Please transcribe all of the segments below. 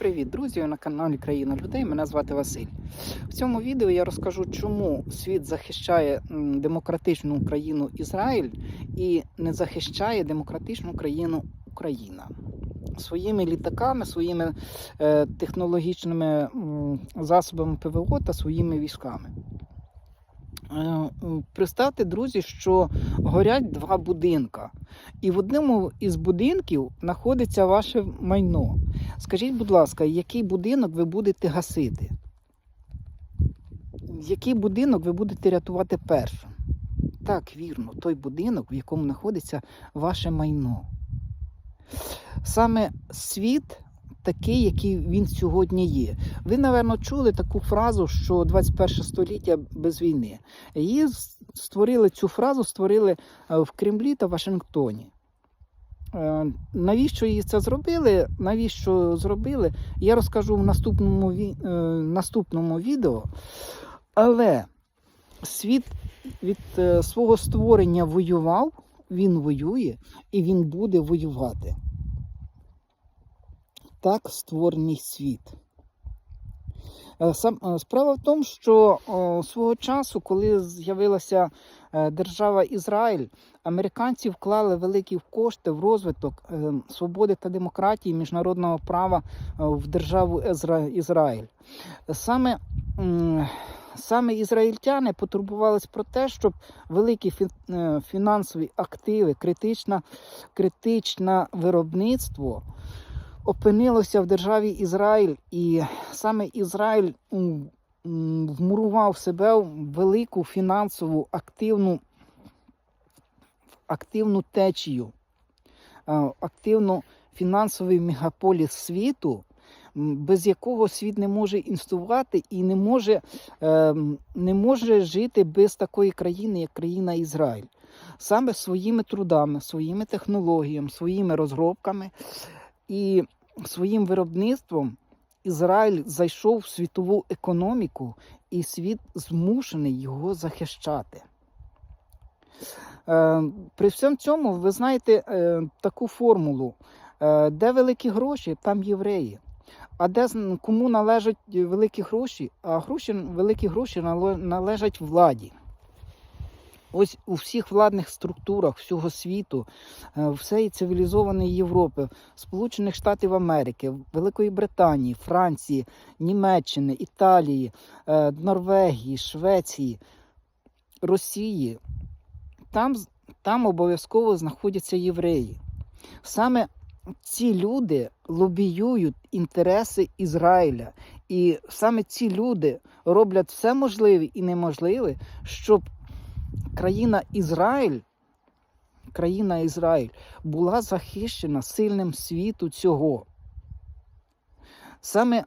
Привіт, друзі! На каналі Країна людей. Мене звати Василь. В цьому відео я розкажу, чому світ захищає демократичну Україну Ізраїль і не захищає демократичну країну Україна. Своїми літаками, своїми е, технологічними м, засобами ПВО та своїми військами. Е, Представте, друзі, що горять два будинка, і в одному із будинків знаходиться ваше майно. Скажіть, будь ласка, який будинок ви будете гасити? Який будинок ви будете рятувати першим? Так, вірно, той будинок, в якому знаходиться ваше майно. Саме світ такий, який він сьогодні є. Ви, напевно, чули таку фразу, що 21 століття без війни. Її створили цю фразу, створили е, в Кремлі та Вашингтоні. Е, Навіщо її це зробили? Навіщо зробили? Я розкажу в наступному, е, наступному відео. Але світ від е, свого створення воював, він воює і він буде воювати. Так створений світ. Сам, справа в тому, що свого часу, коли з'явилася держава Ізраїль, американці вклали великі кошти в розвиток е, свободи та демократії міжнародного права е, в державу Ізраїль. Саме, саме ізраїльтяни потурбувались про те, щоб великі е, фінансові активи, критична, критичне виробництво опинилося в державі Ізраїль, і саме Ізраїль вмурував себе в велику фінансову активну, активну течію, е, активну фінансовий мегаполіс світу, без якого світ не може інстувати і не може, е, не може жити без такої країни, як країна Ізраїль. Саме своїми трудами, своїми технологіями, своїми розробками і своїм виробництвом Ізраїль зайшов в світову економіку, і світ змушений його захищати. Е, При всьому цьому ви знаєте е, таку формулу, е, де великі гроші, там євреї. А де кому належать великі гроші? А гроші, великі гроші належать владі. Ось у всіх владних структурах всього світу, всієї цивілізованої Європи, Сполучених Штатів Америки, Великої Британії, Франції, Німеччини, Італії, Норвегії, Швеції, Росії, там, там обов'язково знаходяться євреї. Саме ці люди лобіюють інтереси Ізраїля. І саме ці люди роблять все можливе і неможливе, щоб країна Ізраїль, країна Ізраїль була захищена сильним світу цього. Саме,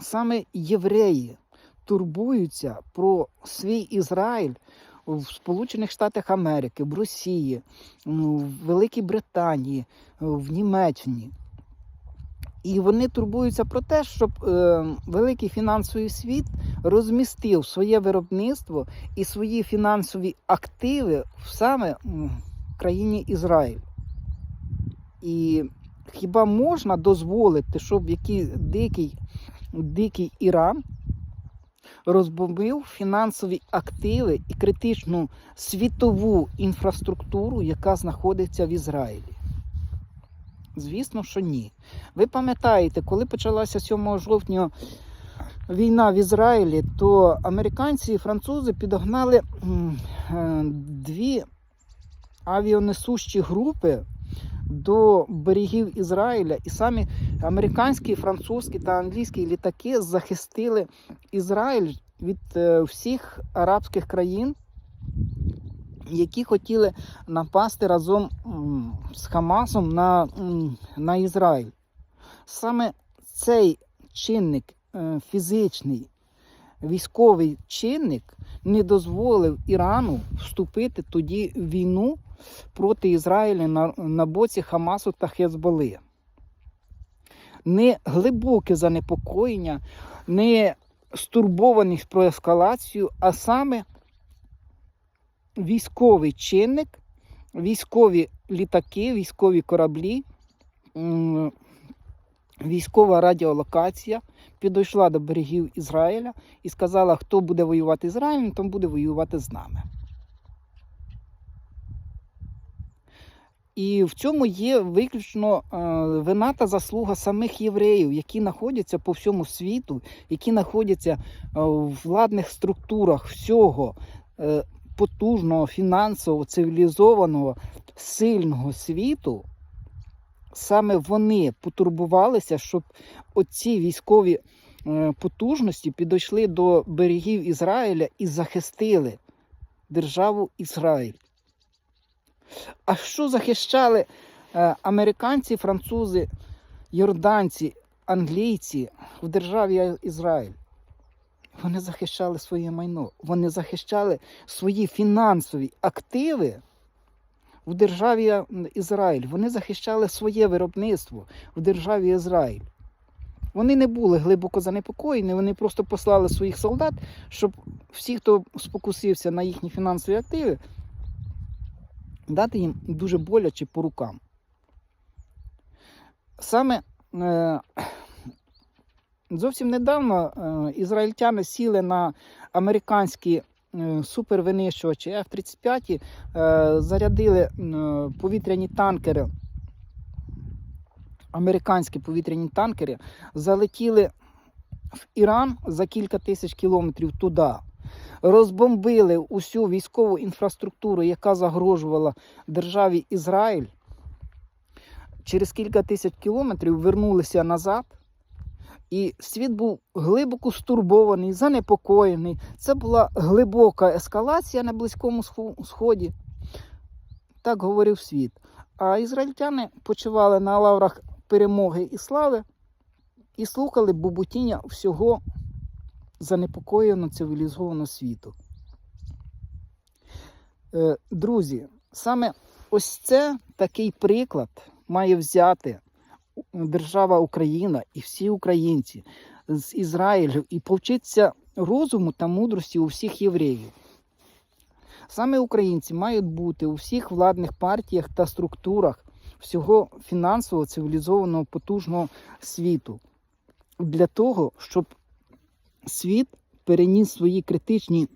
саме євреї турбуються про свій Ізраїль в Сполучених Штатах Америки, в Росії, в Великій Британії, в Німеччині. І вони турбуються про те, щоб е, великий фінансовий світ розмістив своє виробництво і свої фінансові активи в саме м, країні Ізраїль. І хіба можна дозволити, щоб який дикий, дикий Іран розбомбив фінансові активи і критичну світову інфраструктуру, яка знаходиться в Ізраїлі? Звісно, що ні. Ви пам'ятаєте, коли почалася 7 жовтня війна в Ізраїлі, то американці і французи підогнали е, дві авіанесущі групи до берегів Ізраїля, і самі американські, французькі та англійські літаки захистили Ізраїль від е, всіх арабських країн, які хотіли напасти разом з Хамасом на, на Ізраїль. Саме цей чинник е, фізичний, військовий чинник не дозволив Ірану вступити тоді в війну проти Ізраїля на, на боці Хамасу та Хезболи. Не глибоке занепокоєння, не стурбованість про ескалацію, а саме військовий чинник, військові літаки, військові кораблі військова радіолокація підійшла до берегів Ізраїля і сказала, хто буде воювати з Ізраїлем, то буде воювати з нами. І в цьому є виключно е, вина та заслуга самих євреїв, які знаходяться по всьому світу, які знаходяться е, в владних структурах всього е, потужного, фінансово, цивілізованого, сильного світу. Саме вони потурбувалися, щоб оці військові потужності підійшли до берегів Ізраїля і захистили державу Ізраїль. А що захищали е, американці, французи, йорданці, англійці в державі Ізраїль? Вони захищали своє майно, вони захищали свої фінансові активи в державі Ізраїль. Вони захищали своє виробництво в державі Ізраїль. Вони не були глибоко занепокоєні, вони просто послали своїх солдат, щоб всі, хто спокусився на їхні фінансові активи, дати їм дуже боляче по рукам. Саме е, зовсім недавно е, ізраїльтяни сіли на американські е, супервинищувачі F-35, е, зарядили е, повітряні танкери, американські повітряні танкери, залетіли в Іран за кілька тисяч кілометрів туди розбомбили усю військову інфраструктуру, яка загрожувала державі Ізраїль. Через кілька тисяч кілометрів вернулися назад. І світ був глибоко стурбований, занепокоєний. Це була глибока ескалація на Близькому Сході. Так говорив світ. А ізраїльтяни почивали на лаврах перемоги і слави і слухали бубутіння всього занепокоєно цивілізованого світу. Е, Друзі, саме ось це такий приклад має взяти держава Україна і всі українці з Ізраїлю і повчитися розуму та мудрості у всіх євреїв. Саме українці мають бути у всіх владних партіях та структурах всього фінансово цивілізованого потужного світу для того, щоб світ переніс свої критичні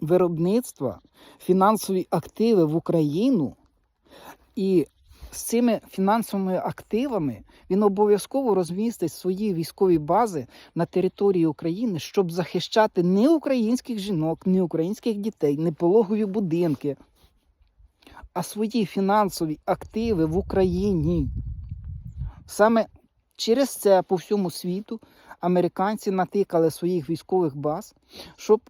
виробництва, фінансові активи в Україну, і з цими фінансовими активами він обов'язково розмістить свої військові бази на території України, щоб захищати не українських жінок, не українських дітей, не пологові будинки, а свої фінансові активи в Україні. Саме через це по всьому світу американці натикали своїх військових баз, щоб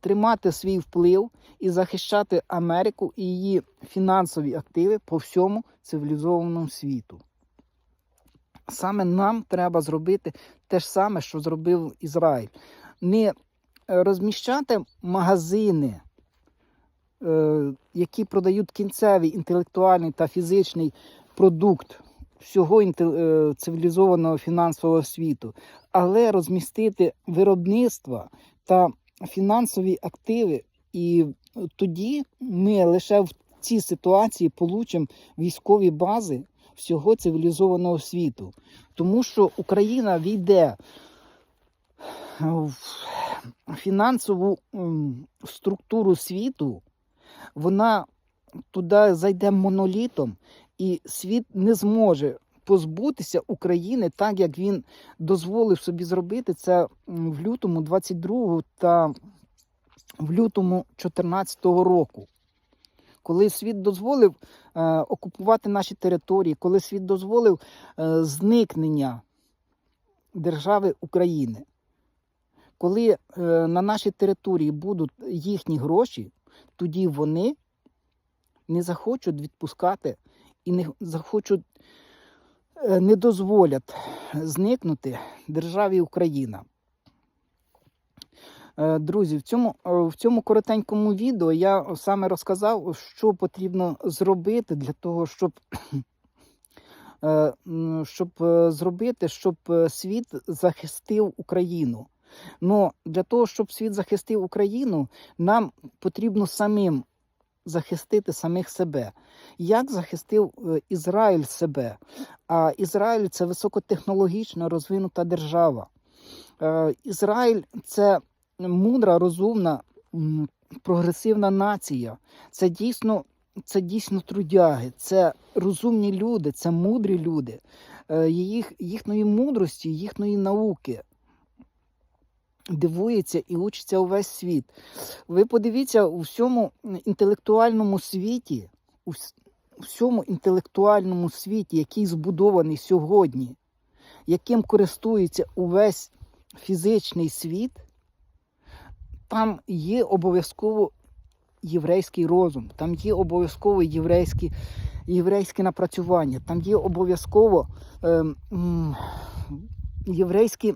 тримати свій вплив і захищати Америку і її фінансові активи по всьому цивілізованому світу. Саме нам треба зробити те ж саме, що зробив Ізраїль. Не розміщати магазини, е, які продають кінцевий інтелектуальний та фізичний продукт всього е, цивілізованого фінансового світу, але розмістити виробництва та фінансові активи, і тоді ми лише в цій ситуації получимо військові бази всього цивілізованого світу, тому що Україна війде в фінансову структуру світу, вона туди зайде монолітом, і світ не зможе позбутися України так, як він дозволив собі зробити це в лютому 22 та в лютому 14 року. Коли світ дозволив е, окупувати наші території, коли світ дозволив е, зникнення держави України, коли е, на нашій території будуть їхні гроші, тоді вони не захочуть відпускати і не захочуть, е, не дозволять зникнути державі Україна. Е, друзі, в цьому е, в цьому коротенькому відео я саме розказав, що потрібно зробити для того, щоб щоб зробити, щоб світ захистив Україну. Но для того, щоб світ захистив Україну, нам потрібно самим захистити самих себе. Як захистив е, Ізраїль себе? А Ізраїль це високотехнологічна розвинута держава. Е, Ізраїль це мудра, розумна, прогресивна нація. Це дійсно, це дійсно трудяги, це розумні люди, це мудрі люди. Е, Їх, їхньої мудрості, їхньої науки дивується і учиться увесь світ. Ви подивіться у всьому інтелектуальному світі, у всьому інтелектуальному світі, який збудований сьогодні, яким користується увесь фізичний світ, там є обов'язково єврейський розум, там є обов'язково єврейські, єврейське напрацювання, там є обов'язково м, єврейські,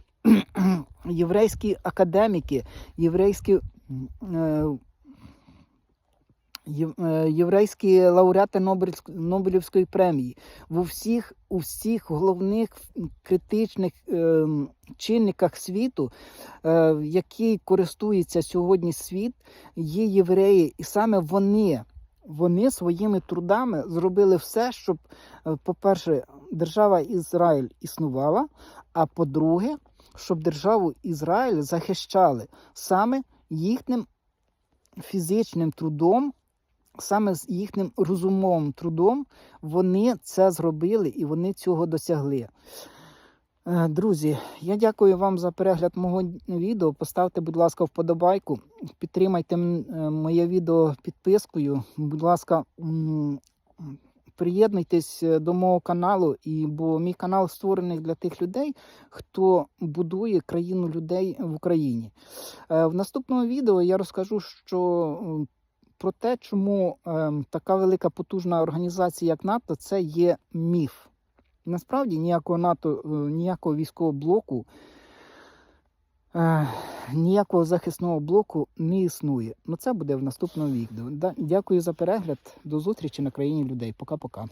єврейські академіки, єврейські. е, е, Єврейські лауреати Нобелівської премії в усіх, у головних критичних ем, чинниках світу, е, які користується сьогодні світ, є євреї, і саме вони, вони своїми трудами зробили все, щоб, е, по-перше, держава Ізраїль існувала, а по-друге, щоб державу Ізраїль захищали саме їхнім фізичним трудом. Саме з їхнім розумовим трудом вони це зробили і вони цього досягли. Е, Друзі, я дякую вам за перегляд мого відео. Поставте, будь ласка, вподобайку. Підтримайте е, моє відео підпискою. Будь ласка, приєднуйтесь е, до мого каналу, і, бо мій канал створений для тих людей, хто будує країну людей в Україні. Е, В наступному відео я розкажу, що про те, чому ем, така велика потужна організація, як НАТО, це є міф. Насправді ніякого НАТО, е, ніякого військового блоку, е, ніякого захисного блоку не існує. Ну це буде в наступному відео. Дякую за перегляд. До зустрічі на країні людей. Пока-пока.